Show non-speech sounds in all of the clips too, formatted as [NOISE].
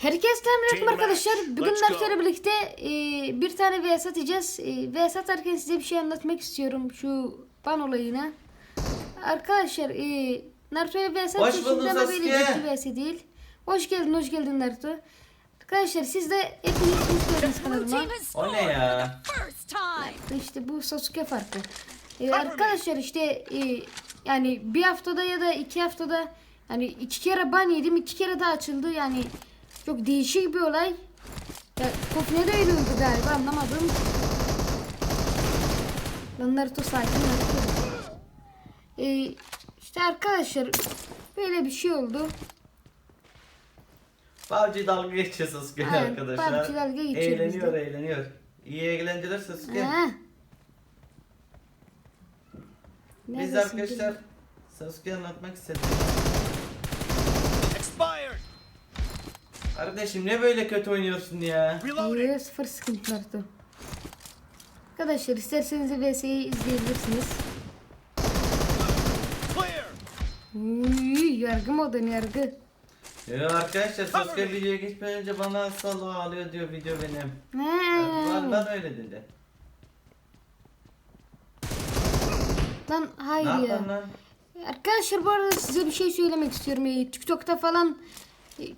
Herkese selamünaleyküm Team arkadaşlar. Bugün. Naruto'yla birlikte e, bir tane vs atacağız. E, vs atarken size bir şey anlatmak istiyorum şu ban olayına. Arkadaşlar e, Naruto'ya vs ama böyle vs değil. Hoş geldin, hoş geldin Naruto. Arkadaşlar siz de hepiniz hoş geldiniz kanalıma. O ne ya? İşte bu Sasuke farkı. Ee, arkadaşlar işte e, yani bir haftada ya da iki haftada yani iki kere ban yedim iki kere de açıldı yani çok değişik bir olay. Ya de öyle oldu galiba anlamadım. Lan Naruto sakin Naruto. Ee, işte arkadaşlar böyle bir şey oldu. PUBG dalga geçiyor Sasuke Aynen, arkadaşlar. PUBG dalga geçiyor Eğleniyor bizde. eğleniyor. İyi eğlenceler Sasuke. Ha. Biz arkadaşlar Sasuke'ye anlatmak istedik. Kardeşim ne böyle kötü oynuyorsun ya? Hayır, sıfır sıkıntı vardı. Arkadaşlar isterseniz VS'yi izleyebilirsiniz. Uy, yargı modern yargı. Yo arkadaşlar Sasuke videoya geçmeden önce bana salla ağlıyor diyor video benim. Ben, He. ben öyle dedi. Lan hayır ya. lan? Arkadaşlar bu arada size bir şey söylemek istiyorum. Ee, TikTok'ta falan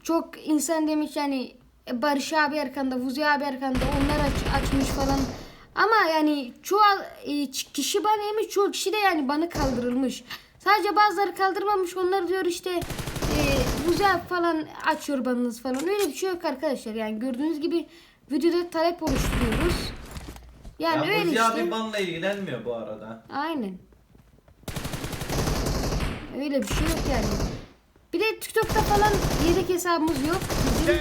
çok insan demiş yani e, Barış abi arkanda, Vuzi abi arkanda onlar aç, açmış falan. Ama yani çoğu e, kişi bana yemiş, çoğu kişi de yani bana kaldırılmış. Sadece bazıları kaldırmamış. Onlar diyor işte e, Vuzi abi falan açıyor banınız falan. Öyle bir şey yok arkadaşlar. Yani gördüğünüz gibi videoda talep oluşturuyoruz. Yani ya öyle Buzi işte. abi banla ilgilenmiyor bu arada. Aynen. Öyle bir şey yok yani. Bir de TikTok'ta falan yedek hesabımız yok. Bizim Dead.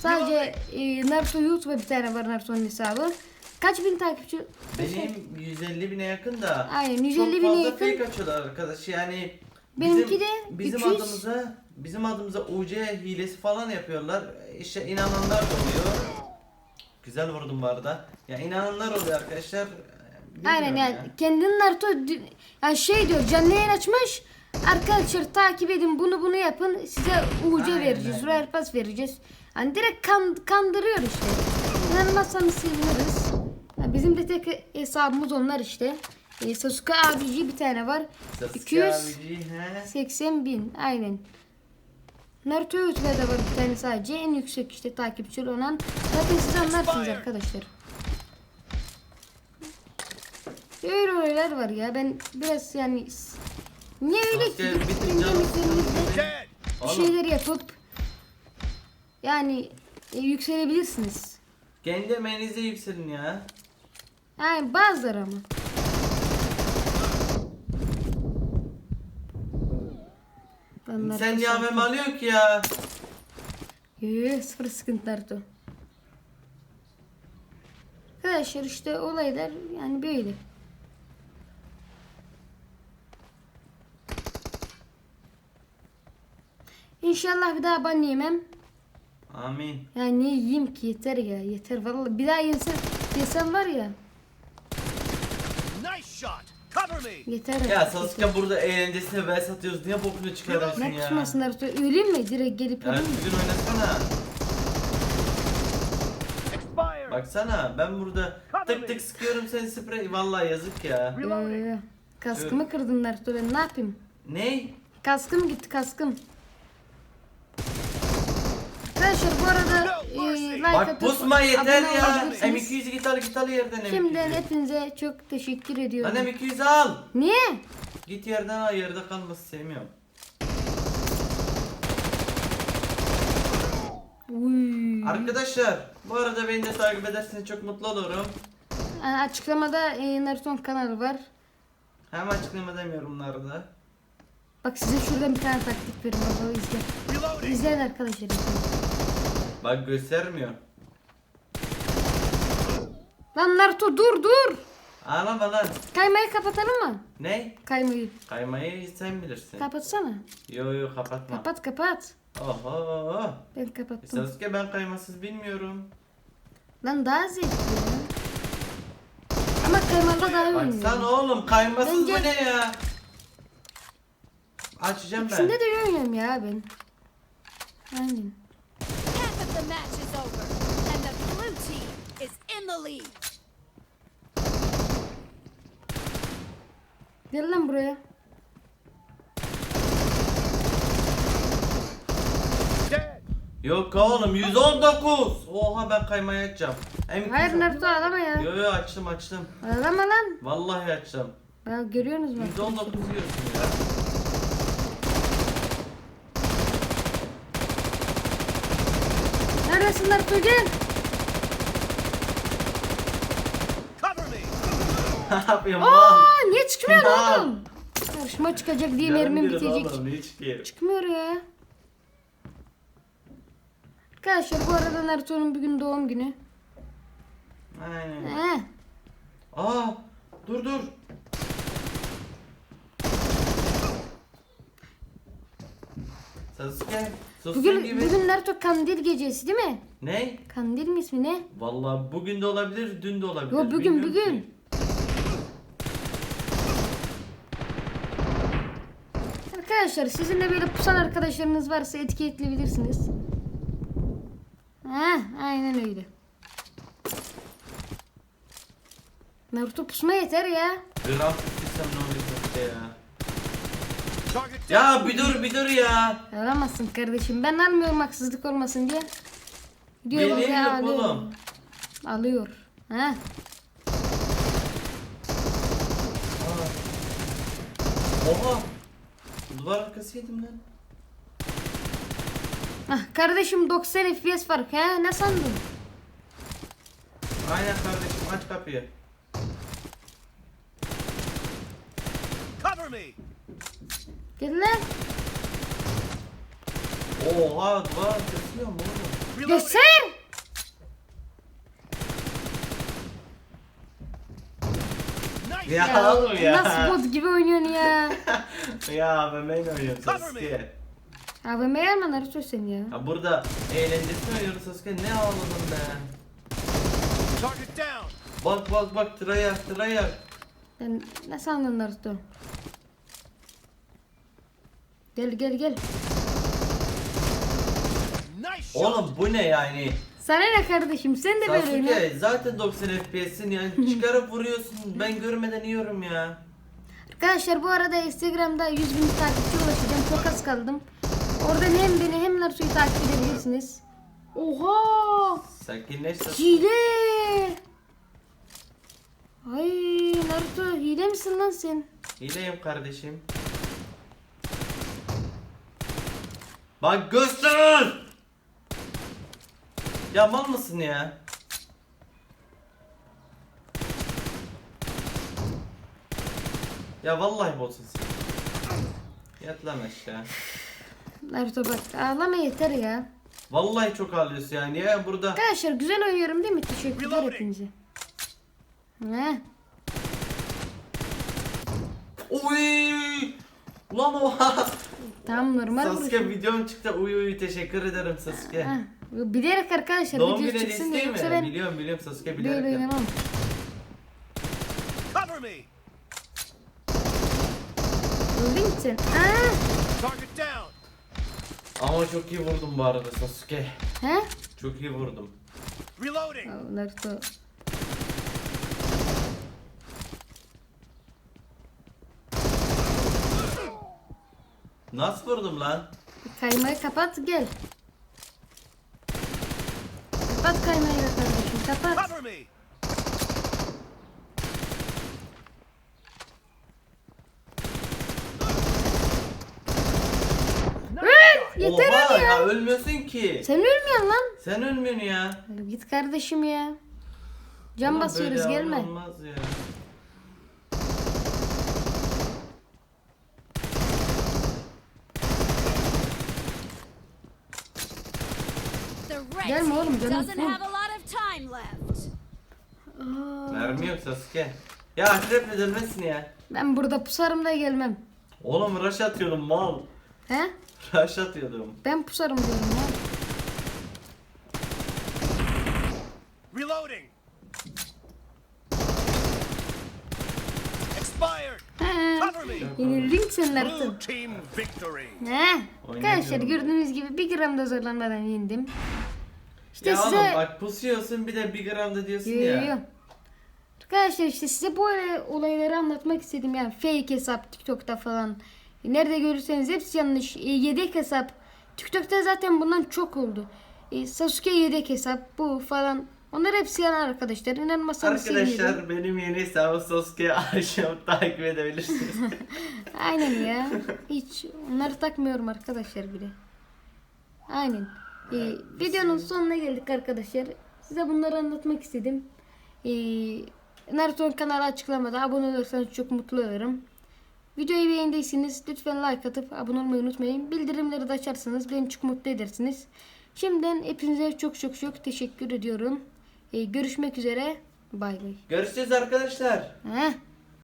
sadece e, Naruto YouTube'a bir tane var Naruto'nun hesabı. Kaç bin takipçi? Benim 150 bine yakın da. Aynen, 150 çok bine fazla yakın. fake açıyorlar arkadaş yani. Benimki bizim, de bizim 200. adımıza bizim adımıza UC hilesi falan yapıyorlar. İşte inananlar da oluyor. Güzel vurdum bu arada. Ya inananlar oluyor arkadaşlar. Bilmiyorum Aynen yani ya. kendinin Naruto yani şey diyor canlı yayın açmış. Arkadaşlar takip edin bunu bunu yapın. Size UC Aynen, vereceğiz. Royal Pass vereceğiz. Hani direkt kan, kandırıyor işte. İnanmazsanız seviniriz. Ya bizim de tek hesabımız onlar işte. E, Sasuke abici bir tane var. Sasuke abici, he. 280 bin aynen. Naruto YouTube'da da var bir tane sadece. En yüksek işte takipçili olan. Zaten siz anlarsınız arkadaşlar. Öyle olaylar var ya. Ben biraz yani niye öyle ki bir tık kendi canı emeklerimizle Dead. bir Oğlum, şeyler yapıp yani e, yükselebilirsiniz. kendi emeğinizle yükselin ya. Yani bazıları ama. Naruto Sen sakin. yavrum alıyor ki ya. Yoo, sıfır sıkıntı Naruto. Arkadaşlar işte olaylar yani böyle. İnşallah bir daha ban yemem. Amin. Yani niye yiyeyim ki yeter ya yeter vallahi bir daha yesem, yesem var ya Nice shot. Cover me. yeter. Ya Sasuke burada eğlencesine ben satıyoruz. Niye bokunu çıkarıyorsun Ne ya? tutmasın Naruto öleyim mi direkt gelip Ya öleyim mi? düzgün oynasana. Baksana ben burada tık tık sıkıyorum seni sprey. Vallahi yazık ya. Ee, kaskımı kırdın Naruto ben ne yapayım? Ne? Kaskım gitti kaskım. Arkadaşlar bu arada e, like Bak atıp pusma yeter abone ya. olabilirsiniz. M200'ü git al git al yerden M200'ü. Şimdiden hepinize çok teşekkür ediyorum. Lan M200'ü al. Niye? Git yerden al yerde kalması sevmiyorum. Uy. Arkadaşlar bu arada beni de takip ederseniz çok mutlu olurum. Yani açıklamada e, Naruto'nun kanalı var. Hem açıklamadayım yorumlarda. Bak size şuradan bir tane taktik verin baba izle. İzleyin arkadaşlar. Bak göstermiyor. Lan Naruto dur dur. Ağlama lan. Kaymayı kapatalım mı? Ne? Kaymayı. Kaymayı sen bilirsin. Kapatsana. Yo yo kapatma. Kapat kapat. Oho. Ben kapattım. Sasuke ben kaymasız bilmiyorum. Lan daha zevkli ya. Ama kaymalı daha iyi oynuyor. Baksana oğlum kaymasız Bence- bu ne ya? Açacağım ben. İkisinde de oynuyorum ya ben. Aynen. The match is over, and the blue team is in the lead. Gel lan buraya. Yok oğlum 119. Oha ben kaymaya açacağım. Hem Hayır Naruto ağlama ya. Yo yo açtım açtım. Ağlama lan. Vallahi açtım. Ya görüyorsunuz mu? 119 diyorsun ya. Neredesin Naruto gel. Cover me. Ne yapıyorsun Aa lan? niye çıkmıyor Ya. oğlum? Karşıma çıkacak diye mermim bitecek. Oğlum? Çıkmıyor ya. Arkadaşlar bu arada Naruto'nun bugün doğum günü. Aynen. He. Aa dur dur. Sasuke Bugün, gibi. bugün Naruto kandil gecesi değil mi? Ne? Kandil mi ismi ne? Vallahi bugün de olabilir, dün de olabilir. Yo, bugün, Bilmiyorum bugün. ki. Arkadaşlar sizin de böyle pusan arkadaşlarınız varsa etiketleyebilirsiniz. Ha, aynen öyle. Naruto pusma yeter ya. Tutursam ne oluyor Sasuke ya? Target down. Ya bir dur bir dur ya. Alamazsın kardeşim. Ben almıyorum haksızlık olmasın diye. Diyor Benim ya, yok alıyor. oğlum. Alıyor. Ha. Oha. Duvar arkası yedim lan. Ah, kardeşim 90 FPS fark ha ne sandın? Aynen kardeşim aç kapıyı. Cover me. Gel lan. Oha duvar yok mu oğlum? Nice. Ya, oğlum ya. Nasıl bot gibi oynuyorsun ya? [LAUGHS] ya ben main oynuyorum Sasuke. Abi meğer Naruto sen ya. Ya burada eğlencesini oynuyoruz Sasuke ne ağladın be. Target down. Bak bak bak tryhard tryhard. Ben ne sandın Naruto? Gel gel gel. Oğlum bu ne yani? Sana ne kardeşim sen de böyle oyna. Sasuke zaten 90 FPS'in yani [LAUGHS] çıkarıp vuruyorsun ben görmeden yiyorum ya. Arkadaşlar bu arada Instagram'da 100 bin takipçi ulaşacağım. Çok az kaldım. Oradan hem beni hem Naruto'yu takip edebilirsiniz. Oha! Sakinleş Sasuke. Hile! Ay Naruto hile misin lan sen? Hileyim kardeşim. Bak göster! Ya mal mısın ya? Ya vallahi botsun sen. Yat lan aşağı. Naruto bak ağlama yeter ya. Vallahi çok ağlıyorsun yani ya burada. Arkadaşlar güzel oynuyorum değil mi? Teşekkürler hepinize. He. Uy! Ulan oha! Tamam normal Sasuke vuruşum. videom çıktı. Uy uy teşekkür ederim Sasuke. Heh, Bilerek arkadaşlar Doğum video günü çıksın diye yoksa mi? ben Biliyorum biliyorum Sasuke böyle bilerek. yaptı. oynamam. Cover me. Öldün. Aa, Target down. Ama çok iyi vurdum bu arada Sasuke. he? Çok iyi vurdum. Reloading. Aa, Naruto. Nasıl vurdum lan? Kaymayı kapat gel. Kapat kaymayı be kardeşim kapat. Cover me. Yeter Oha hadi ya. ya ölmüyorsun ki. Sen ölmüyorsun lan. Sen ölmüyorsun ya. Git kardeşim ya. Can Oğlum basıyoruz böyle gelme. Olmaz ya. Gelme oğlum, canım doesn't full. have a lot of time left. Mermi yok Sasuke. Ya akrep dönmesin ya. ben burada pusarım da gelmem. Oğlum rush atıyordum mal. He? Rush atıyordum. Ben pusarım diyorum ya. Reloading. Expired. He. Cover me. Yenildin sen Blue Naruto. team victory. He. Arkadaşlar gördüğünüz gibi bir gram da zorlanmadan yendim. İşte ya size... oğlum bak pusuyorsun bir de bir gram da diyorsun Yo, yo, ya. yo. Arkadaşlar işte size böyle olayları anlatmak istedim yani fake hesap TikTok'ta falan. Nerede görürseniz hepsi yanlış. E, yedek hesap. TikTok'ta zaten bundan çok oldu. E, Sasuke yedek hesap bu falan. Onlar hepsi yalan arkadaşlar. İnanmasanız sevinirim. Arkadaşlar benim yeni hesabım Sasuke [LAUGHS] akşam takip edebilirsiniz. [LAUGHS] Aynen ya. Hiç onları takmıyorum arkadaşlar bile. Aynen. Ee, videonun sonuna geldik arkadaşlar. Size bunları anlatmak istedim. Ee, Naruto'nun kanalı açıklamada abone olursanız çok mutlu olurum. Videoyu beğendiyseniz lütfen like atıp abone olmayı unutmayın. Bildirimleri de açarsanız beni çok mutlu edersiniz. Şimdiden hepinize çok çok çok teşekkür ediyorum. Ee, görüşmek üzere. Bay bay. Görüşürüz arkadaşlar. Heh.